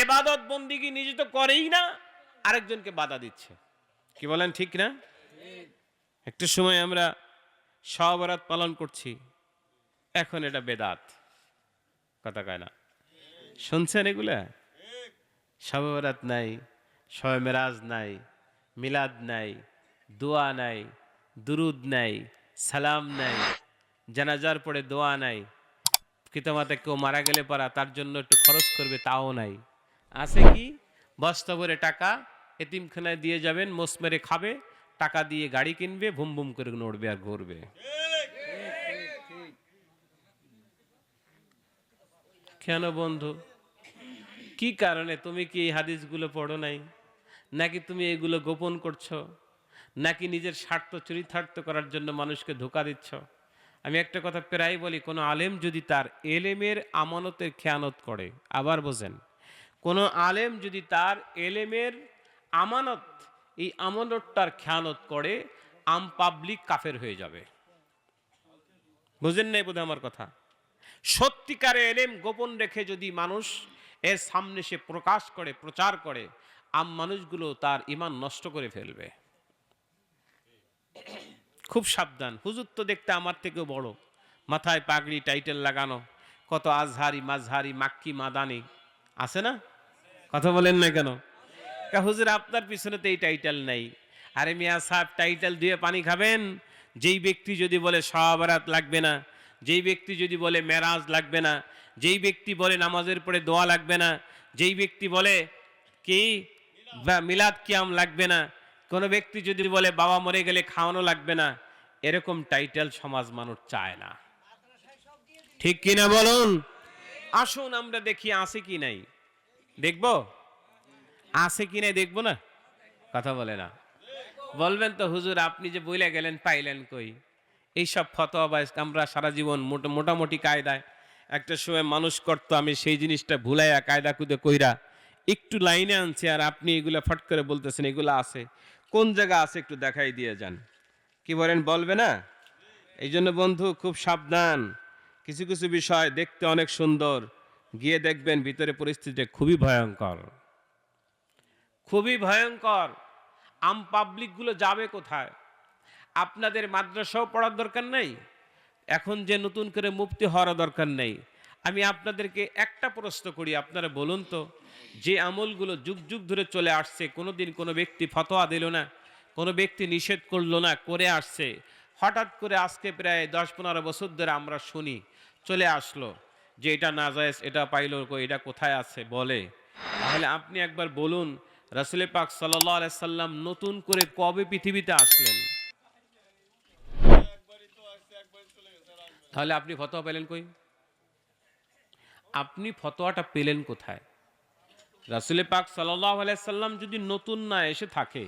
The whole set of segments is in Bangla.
এবাদত বন্দিগি নিজে তো করেই না, আরেকজনকে বাধা দিচ্ছে। কি বলেন ঠিক না? একটু সময় আমরা সবরাত পালন করছি। এখন এটা বেদাত। কথা কয় না? শুনছেন এগুলা? সবরাত নাই মেরাজ নাই, মিলাদ নাই, দোয়া নাই, দুরুদ নাই, সালাম নাই, জানাজার পরে দোয়া নাই। পিতামাতা কেউ মারা গেলে পারা তার জন্য একটু খরচ করবে, তাও নাই। আছে কি? বস্তা ভরে টাকা এতিমখানায় দিয়ে যাবেন মোস মেরে খাবে, টাকা দিয়ে গাড়ি কিনবে, ভুম ভুম করে নড়বে আর ঘুরবে। কেন বন্ধু? কি কারণে তুমি কি এই হাদিসগুলো পড়ো নাই? নাকি তুমি এগুলো গোপন করছ? নাকি নিজের স্বার্থ চরিতার্থ করার জন্য মানুষকে ধোকা দিচ্ছ? আমি একটা কথা প্রায় বলি, কোনো আলেম যদি তার এলেমের আমানতের খেয়ানত করে, আবার বোঝেন কোনো আলেম যদি তার এলেমের আমানত, এই আমানতটার খেয়ানত করে, আম পাবলিক কাফের হয়ে যাবে। বুঝেন নাই বোধ আমার কথা? সত্যিকারে এলেম গোপন রেখে যদি মানুষ এর সামনে সে প্রকাশ করে, প্রচার করে, আম মানুষগুলো তার ইমান নষ্ট করে ফেলবে। খুব সাবধান। হুজুর তো দেখতে আমার থেকেও বড়। মাথায় পাগড়ি, টাইটেল লাগানো, কত আজহারি মাঝহারি মাক্কি মাদানি আছে না? কথা বলেন না কেন? হুজুর, আপনার পিছনে তো এই টাইটেল নেই। আরে মিয়া সাহেব টাইটেল দিয়ে পানি খাবেন? যেই ব্যক্তি যদি বলে সবারাত লাগবে না, যেই ব্যক্তি যদি বলে মেরাজ লাগবে না, যেই ব্যক্তি বলে নামাজের পরে দোয়া লাগবে না, যেই ব্যক্তি বলে কি মিলাদ কিয়াম লাগবে না, কোনো ব্যক্তি যদি বলে বাবা মরে গেলে খাওয়ানো লাগবে না, এরকম টাইটেল সমাজ মানুষ চায় না। ঠিক কিনা বলুন? আসুন আমরা দেখি আছে কি নাই। দেখব? আছে কি নাই দেখব না? কথা বলে না। বলবেন তো, হুজুর, আপনি যে বইলে গেলেন, পাইলেন কই? এইসব ফতোয়া বা আমরা সারা জীবন মোটা- মোটামুটি কায়দায় একটা সময় মানুষ করতো, আমি সেই জিনিসটা ভুলাইয়া, কায়দা কুদে কইরা একটু লাইনে আনছি আর আপনি এগুলো ফট করে বলতেছেন, এগুলো আছে। কোন জায়গা আছে একটু দেখাই দিয়ে যান। কি বলেন, বলবে না? এই জন্য বন্ধু, খুব সাবধান। কিছু কিছু বিষয় দেখতে অনেক সুন্দর। গিয়ে দেখবেন ভিতরে পরিস্থিতি খুবই ভয়ঙ্কর। খুবই ভয়ঙ্কর। আম পাবলিকগুলো যাবে কোথায়? আপনাদের মাদ্রাসাও পড়ার দরকার নেই? এখন যে নতুন করে মুক্তি হওয়ার দরকার নেই। আমি আপনাদেরকে একটা প্রশ্ন করি, আপনারা বলুন তো, যে আমলগুলো যুগ যুগ ধরে চলে আসছে কোনো দিন কোনো ব্যক্তি ফতোয়া দিল না, কোনো ব্যক্তি নিষেধ করল না, করে আসছে? হঠাৎ করে আজকে প্রায় দশ পনেরো বছর ধরে আমরা শুনি, চলে আসলো। যে এটা নাজায়েজ এটা পাইলো এটা কোথায় আছে, বলে। তাহলে আপনি একবার বলুন, রাসুলে পাক সাল্লাহ সাল্লাম নতুন করে কবে পৃথিবীতে আসলেন? তাহলে আপনি ফতোয়া পেলেন কই? আপনি ফতোয়াটা পেলেন কোথায়? রাসুলে পাক সাল্লাহ সাল্লাম যদি নতুন না এসে থাকে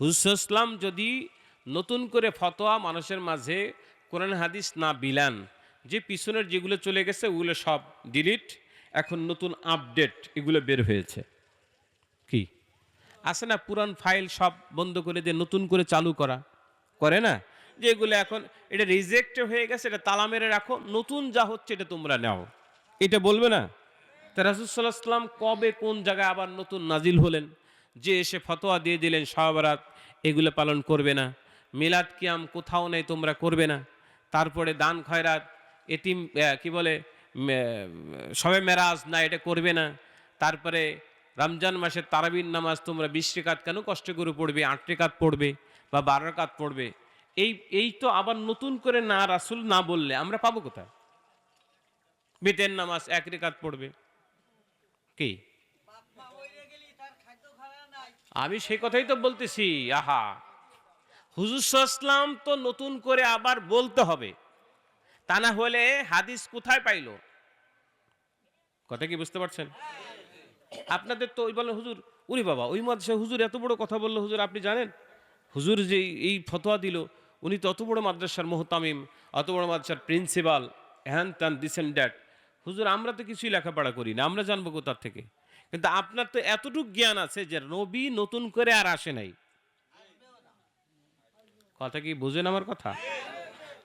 হুসলাম যদি নতুন করে ফতোয়া মানুষের মাঝে কোরআন হাদিস না বিলান যে পিছনের যেগুলো চলে গেছে, ওগুলো সব ডিলিট এখন নতুন আপডেট এগুলো বের হয়েছে। কি? আছে না পুরান ফাইল সব বন্ধ করে দিয়ে নতুন করে চালু করা? করে না? যে এগুলো এখন, এটা রিজেক্ট হয়ে গেছে, এটা তালা মেরে রাখো, নতুন যা হচ্ছে এটা তোমরা নাও। এটা বলবে না? তা রাসুসাল্লাহাম কবে কোন জায়গায় আবার নতুন নাজিল হলেন? যে এসে ফতোয়া দিয়ে দিলেন সহবরাত এগুলো পালন করবে না। মিলাদ কিয়াম কোথাও নেই, তোমরা করবে না। তারপরে দান খয়রাত আহ, কি বলে সবে মেরাজ না এটা করবে না। তারপরে রমজান মাসে তারাবির নামাজ তোমরা বিশ রেখাত কেন কষ্ট করে পড়বে? আট রেখাত পড়বে বা বারো রেখাত পড়বে? এই এই তো আবার নতুন করে না রাসুল না বললে আমরা পাবো কোথায়? বেতের নামাজ এক রেখাত পড়বে। কি? আমি সেই কথাই তো বলতেছি আহা। হুজুর ইসলাম তো নতুন করে আবার বলতে হবে। তা না হলে হাদিস কোথায় পাইলো? কথা কি বুঝতে পারছেন? আপনাদের তো ওই বলেন হুজুর, উরি বাবা, ওই মাদ্রাসা হুজুর এত বড় কথা বলল হুজুর, আপনি জানেন? হুজুর যে এই ফতোয়া দিল, উনি তো অত বড় মাদ্রাসার মোহতামিম, অত বড় মাদ্রাসার প্রিন্সিপাল হ্যান ত্যান দিস অ্যান্ড দ্যাট হুজুর, আমরা তো কিছুই লেখাপড়া করি না, আমরা জানব কোথার থেকে? কিন্তু আপনার তো এতটুকু জ্ঞান আছে যে নবী নতুন করে আর আসে নাই। কথা কি বুঝেন আমার কথা?